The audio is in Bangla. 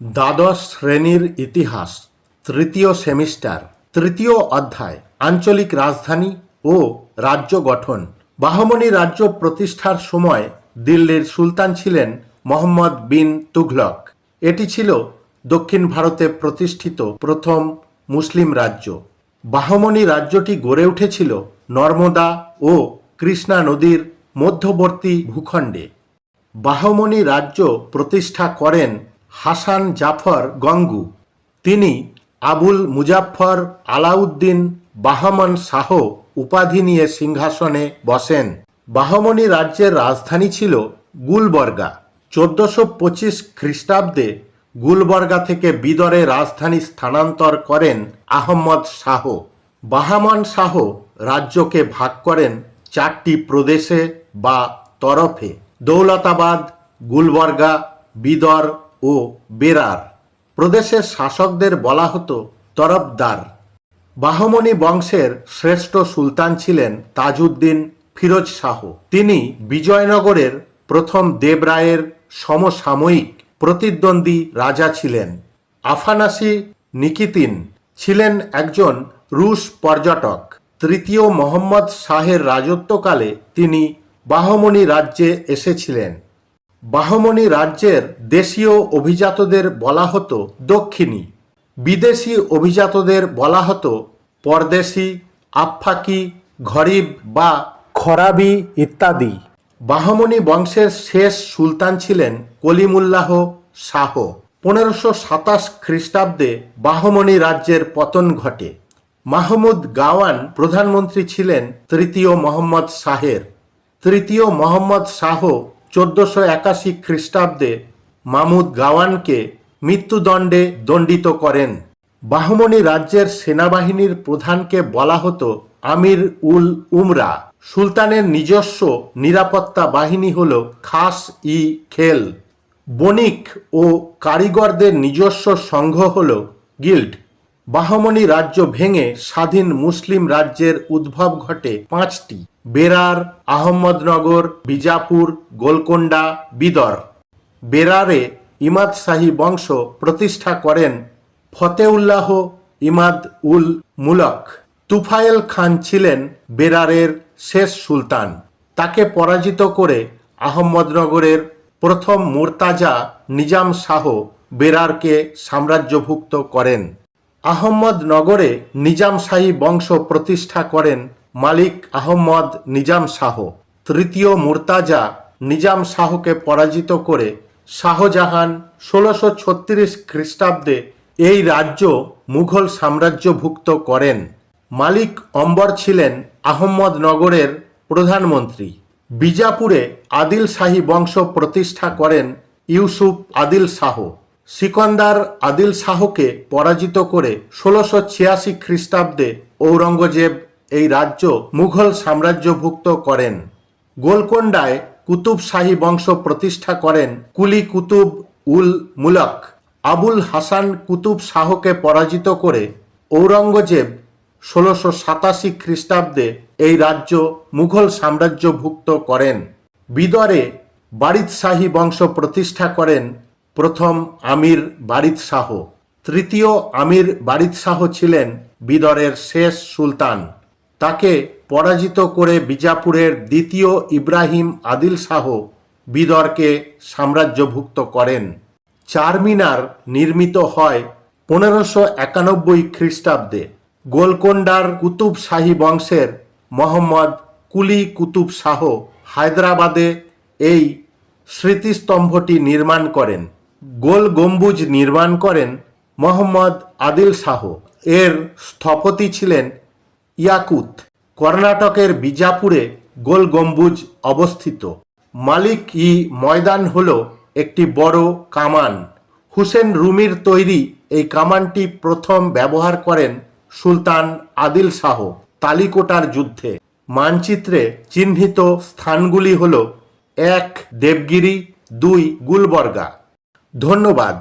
দ্বাদশ শ্রেণির ইতিহাস, তৃতীয় সেমিস্টার, তৃতীয় অধ্যায়, আঞ্চলিক রাজধানী ও রাজ্য গঠন। বাহমনি রাজ্য প্রতিষ্ঠার সময় দিল্লির সুলতান ছিলেন মোহাম্মদ বিন তুঘলক। এটি ছিল দক্ষিণ ভারতে প্রতিষ্ঠিত প্রথম মুসলিম রাজ্য। বাহমনি রাজ্যটি গড়ে উঠেছিল নর্মদা ও কৃষ্ণা নদীর মধ্যবর্তী ভূখণ্ডে। বাহমনি রাজ্য প্রতিষ্ঠা করেন হাসান জাফর গঙ্গু। তিনি আবুল মুজাফফর আলাউদ্দিন বাহমন শাহ উপাধি নিয়ে সিংহাসনে বসেন। বাহমনি রাজ্যের রাজধানী ছিল গুলবর্গা। চোদ্দশো পঁচিশ খ্রিস্টাব্দে গুলবর্গা থেকে বিদরে রাজধানী স্থানান্তর করেন আহম্মদ শাহ। বাহামান শাহ রাজ্যকে ভাগ করেন চারটি প্রদেশে বা তরফে। দৌলতাবাদ, গুলবর্গা, বিদর ও বেরার। প্রদেশের শাসকদের বলা হতো তরফদার। বাহমনি বংশের শ্রেষ্ঠ সুলতান ছিলেন তাজউদ্দিন ফিরোজ শাহ। তিনি বিজয়নগরের প্রথম দেবরায়ের সমসাময়িক প্রতিদ্বন্দ্বী রাজা ছিলেন। আফানাসি নিকিতিন ছিলেন একজন রুশ পর্যটক। তৃতীয় মোহাম্মদ শাহের রাজত্বকালে তিনি বাহমনি রাজ্যে এসেছিলেন। বাহমনি রাজ্যের দেশীয় অভিজাতদের বলা হতো দক্ষিণী। বিদেশি অভিজাতদের বলা হতো পরদেশি, আফফাকি ঘরিব বা খরাবি ইত্যাদি। বাহমনি বংশের শেষ সুলতান ছিলেন কলিমুল্লাহ শাহ। পনেরোশো সাতাশ খ্রিস্টাব্দে বাহমনি রাজ্যের পতন ঘটে। মাহমুদ গাওয়ান প্রধানমন্ত্রী ছিলেন তৃতীয় মোহাম্মদ শাহের। তৃতীয় মোহাম্মদ শাহ চোদ্দশো একাশি খ্রিস্টাব্দে মামুদ গাওয়ানকে মৃত্যুদণ্ডে দণ্ডিত করেন। বাহমনি রাজ্যের সেনাবাহিনীর প্রধানকে বলা হতো আমির উল উমরা। সুলতানের নিজস্ব নিরাপত্তা বাহিনী হল খাস ই খেল। বণিক ও কারিগরদের নিজস্ব সংঘ হল গিল্ড। বাহমনি রাজ্য ভেঙে স্বাধীন মুসলিম রাজ্যের উদ্ভব ঘটে পাঁচটি। বেরার, আহমদনগর, বিজাপুর, গোলকোন্ডা, বিদর। বেরারে ইমাদ শাহী বংশ প্রতিষ্ঠা করেন ফতেউল্লাহ ইমাদ উল মুলক। তুফায়েল খান ছিলেন বেরারের শেষ সুলতান। তাকে পরাজিত করে আহমদনগরের প্রথম মুরতাজা নিজাম শাহ বেরারকে সাম্রাজ্যভুক্ত করেন। আহম্মদনগরে নিজাম শাহী বংশ প্রতিষ্ঠা করেন মালিক আহম্মদ নিজাম শাহ। তৃতীয় মুরতাজা নিজাম শাহকে পরাজিত করে শাহজাহান ষোলোশো ছত্রিশ খ্রিস্টাব্দে এই রাজ্য মুঘল সাম্রাজ্যভুক্ত করেন। মালিক অম্বর ছিলেন আহম্মদনগরের প্রধানমন্ত্রী। বিজাপুরে আদিল শাহী বংশ প্রতিষ্ঠা করেন ইউসুফ আদিল শাহ। সিকন্দার আদিল শাহকে পরাজিত করে ষোলোশো ছিয়াশি খ্রিস্টাব্দে ঔরঙ্গজেব এই রাজ্য মুঘল সাম্রাজ্যভুক্ত করেন। গোলকোন্ডায় কুতুব শাহী বংশ প্রতিষ্ঠা করেন কুলি কুতুব উল মুলক। আবুল হাসান কুতুব শাহকে পরাজিত করে ঔরঙ্গজেব ষোলোশো সাতাশি খ্রিস্টাব্দে এই রাজ্য মুঘল সাম্রাজ্যভুক্ত করেন। বিদরে বারিদ শাহী বংশ প্রতিষ্ঠা করেন প্রথম আমির বারিদ শাহ। তৃতীয় আমির বারিদ শাহ ছিলেন বিদরের শেষ সুলতান। তাকে পরাজিত করে বিজাপুরের দ্বিতীয় ইব্রাহিম আদিল শাহ বিদরকে সাম্রাজ্যভুক্ত করেন। চারমিনার নির্মিত হয় পনেরোশো একানব্বই খ্রিস্টাব্দে। গোলকোন্ডার কুতুব শাহী বংশের মোহাম্মদ কুলি কুতুব শাহ হায়দ্রাবাদে এই স্মৃতিস্তম্ভটি নির্মাণ করেন। গোল গম্বুজ নির্মাণ করেন মোহাম্মদ আদিল শাহ। এর স্থপতি ছিলেন ইয়াকুত, কর্ণাটকের বিজাপুরে গোল গম্বুজ অবস্থিত। মালিক ই ময়দান হল একটি বড় কামান। হুসেন রুমির তৈরি এই কামানটি প্রথম ব্যবহার করেন সুলতান আদিল শাহ তালিকোটার যুদ্ধে। মানচিত্রে চিহ্নিত স্থানগুলি হল এক দেবগিরি, দুই গুলবর্গা। ধন্যবাদ।